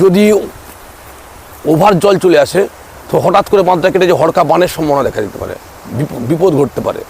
যদি ওভার জল চলে আসে, তো হঠাৎ করে বাঁধটা কেটে যে হড়কা বানের সম্ভাবনা দেখা দিতে পারে বিপদ ঘটতে পারে।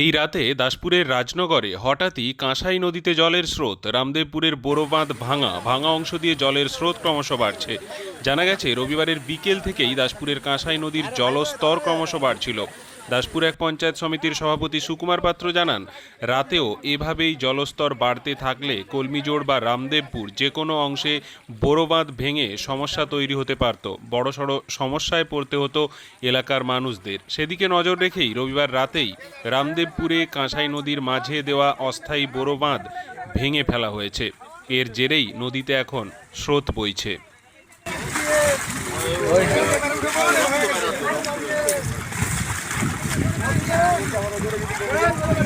এই রাতে দাসপুরের রাজনগরে হঠাৎই কাঁসাই নদীতে জলের স্রোত, রামদেবপুরের বোরো বাঁধ ভাঙা ভাঙা অংশ দিয়ে জলের স্রোত ক্রমশ বাড়ছে। জানা গেছে, রবিবারের বিকেল থেকেই দাসপুরের কাঁসাই নদীর জলস্তর ক্রমশ বাড়ছিল। দাসপুর এক পঞ্চায়েত সমিতির সভাপতি সুকুমার পাত্র জানান, রাতেও এভাবেই জলস্তর বাড়তে থাকলে কলমিজোড় বা রামদেবপুর যে কোনো অংশে বোরো বাঁধ ভেঙে সমস্যা তৈরি হতে পারত। বড়সড় সমস্যায় পড়তে হতো এলাকার মানুষদের। সেদিকে নজর রেখেই রবিবার রাতেই রামদেবপুরে কাঁসাই নদীর মাঝে দেওয়া অস্থায়ী বোরো বাঁধ ভেঙে ফেলা হয়েছে। এর জেরেই নদীতে এখন স্রোত বইছে।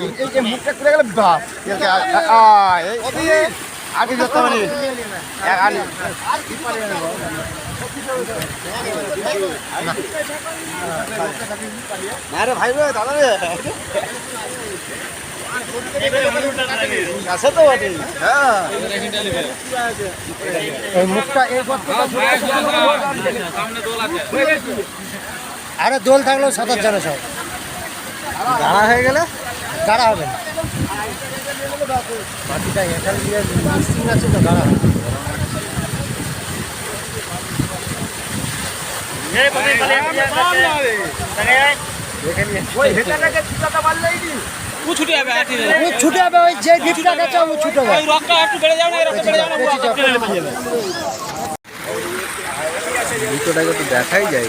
এই যে মুখটা খুলে গেলে আগে যেতে আরে ভাই রে দাদা রে। আছে তো বটে। হ্যাঁ। এই মুখটা এই আরে দোল থাকলেও সাঁতার জানে সব। দাঁড়া হয়ে গেলে। দাঁড়া হবে না। বাকিটা এখানে দিয়ে মিস্ত্রি আছে তো দাঁড়া হবে। ও ছুটে যাবে ওই যে ভিতটা গেছে ও ছুটে যাবে। ভিতরটাকে তো দেখাই যায়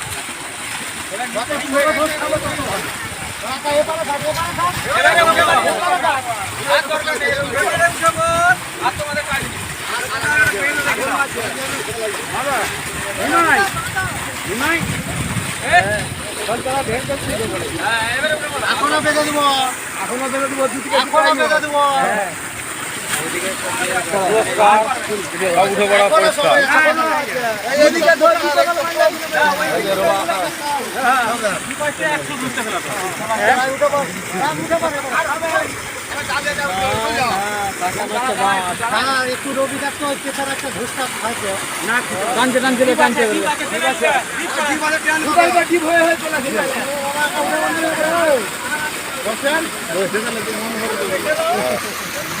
এখনও বেঁধে দেবো। এখনও বেঁধে দেবো। এখনও বেঁধে দেবো। ধরে দিতে হ্যাঁ একটু রবি থাকতো পেছার একটা ঘুষটা খাইতো টানতে টানতে টানতে বাবা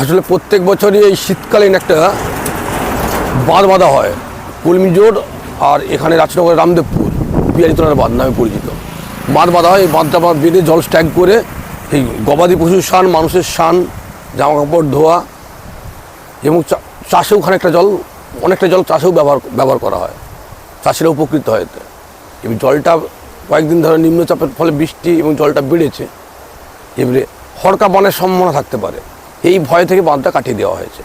আসলে প্রত্যেক বছরই এই শীতকালীন একটা বাঁধ বাঁধা হয়। কুলমিজোড় আর এখানে রাজনগরের রামদেবপুর, বিহারিতলার বাঁধ নামে পরিচিত। বাঁধ বাঁধা হয়, এই বাঁধটা বাঁধ জল স্ট্যাগ করে এই গবাদি পশুর সান মানুষের সান জামা কাপড় ধোয়া এবং চাষেও খানিকটা জল, অনেকটা জল চাষেও ব্যবহার ব্যবহার করা হয়। চাষিরা উপকৃত হয় এতে। এবং জলটা কয়েকদিন ধরে নিম্নচাপের ফলে বৃষ্টি এবং জলটা বেড়েছে। এবারে হরকা বানের সম্ভাবনা থাকতে পারে। এই ভয় থেকে বাঁধটা কাটিয়ে দেওয়া হয়েছে।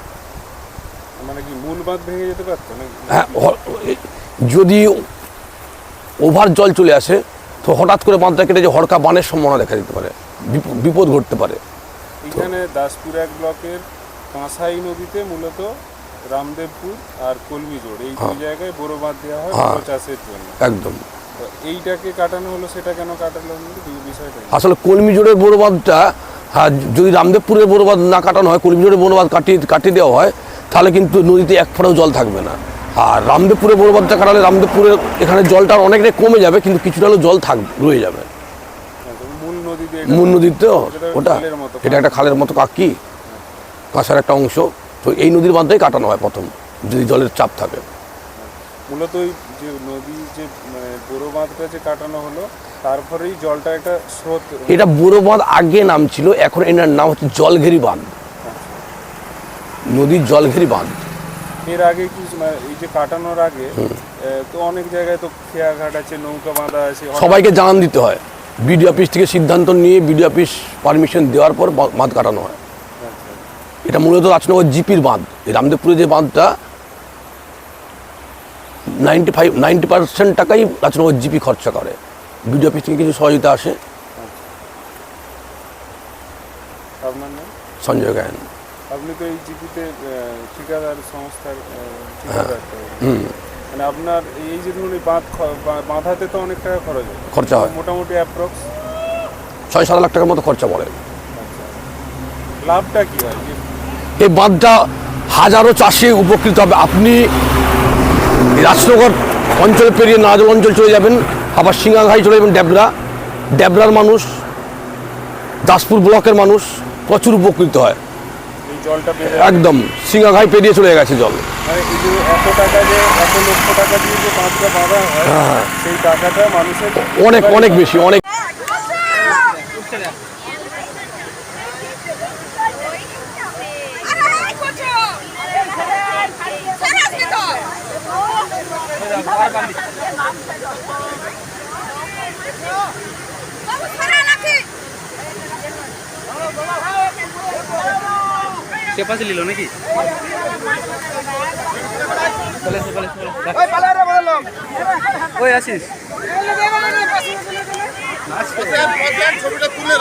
মানে কি মূল বাঁধ ভেঙে যেতে পারতো হ্যাঁ যদি ওভার জল চলে আসে তো হঠাৎ করে বাঁধটা কেটে যে হরকা বানের সম্ভাবনা দেখা দিতে পারে বিপ- বিপদ ঘটতে পারে। এখানে দাসপুর এক ব্লকের কাঁসাই নদীতে মূলত রামদেবপুর আর কলমি জোড় এই দুই জায়গায় বড় বাঁধ দেওয়া হয় হ্যাঁ। চাষের জন্য। একদম। এইটাকে কাটানো হলো সেটা কেন কাটালো? দুই বিষয়টা আসলে কলমি জোড়ের বড় বাঁধটা হ্যাঁ, যদি রামদেবপুরের বড় বাঁধ না কাটানো হয় কলমি জোড়ের বড় কাটিয়ে কাটিয়ে দেওয়া হয় তাহলে কিন্তু নদীতে এক ফোঁটাও জল থাকবে না। আর রামদেবপুরের বড় বাঁধটা কাটালে রামদেবপুরের এখানে জলটা অনেকটাই কমে যাবে কিন্তু কিছুটা হলেও জল থাক রয়ে যাবে। মূল নদী নদীর তো ওটা। এটা একটা খালের মতো কাকি কাঁসার একটা অংশ। তো এই নদীর বাঁধটাই কাটানো হয় প্রথম যদি জলের চাপ থাকে। মূলত ওই যে নদীর যে মানে বড় বাঁধটা যে কাটানো হলো তারপরেই জলটা একটা স্রোত এটা বুড়ো বাঁধ আগে নাম ছিল এখন এটার নাম হচ্ছে জলঘেরি বাঁধ। নদীর জলঘেরি বাঁধ। এর আগে কি মানে এই যে কাটানোর আগে তো অনেক জায়গায় তো খেয়াঘাট আছে নৌকা বাঁধা আছে সবাইকে জানান দিতে হয়। বিডিও অফিস থেকে সিদ্ধান্ত নিয়ে বিডিও অফিস পারমিশন দেওয়ার পর বাঁধ কাটানো হয়। এটা মূলত রাজনগর জিপির বাঁধ। রামদেবপুরে যে বাঁধটা নাইনটি ফাইভ নাইনটি পার্সেন্ট টাকাই রাজনগর জিপি খরচা করে। বিডিও অফিস থেকে কিছু সহযোগিতা আসে। সঞ্জয় গায়ন। আপনি তো এই জিপিতে ঠিকাদার সংস্থার তো। হুম। মানে আপনার এই যে ধরুন বাঁধ বাঁধাতে তো অনেক টাকা খরচ হয়। খরচা হয়। মোটামুটি অ্যাপ্রক্স। ছয় সাত লাখ টাকার মতো খরচা পড়ে। লাভটা কি হয়? এই বাঁধটা হাজারো চাষি উপকৃত হবে। আপনি রাজনগর অঞ্চল পেরিয়ে নাজল অঞ্চল চলে যাবেন আবার সিঙ্গাঘাই চলে যাবেন ড্যাবরা। ড্যাবরার মানুষ দাসপুর ব্লকের মানুষ প্রচুর উপকৃত হয়। এই জলটা বেড়ে একদম সিঙ্গাঘাই পেরিয়ে চলে গেছে জল। অনেক অনেক বেশি এত টাকা যে এত লক্ষ টাকা দিয়ে যে বাঁধটা বাঁধা হয় সেই টাকাটা মানুষের অনেক অনেক বেশি অনেক সে পাশে নিল নাকি ওই আসিস ছবিটা তুলে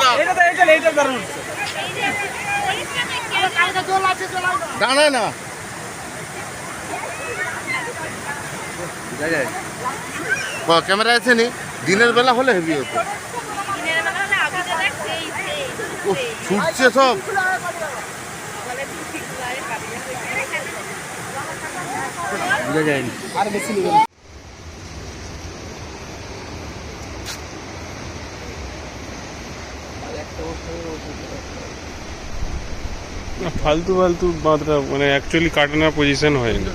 দাঁড়ায় না। ক্যামেরা আছে নি? দিনের বেলা হলে হেভি হতো। ছুটছে সব। বুঝা যায়নি আর বেশি ফালতু ফালতু বাঁধটা মানে অ্যাকচুয়ালি কাটানোর পজিশন হয়নি।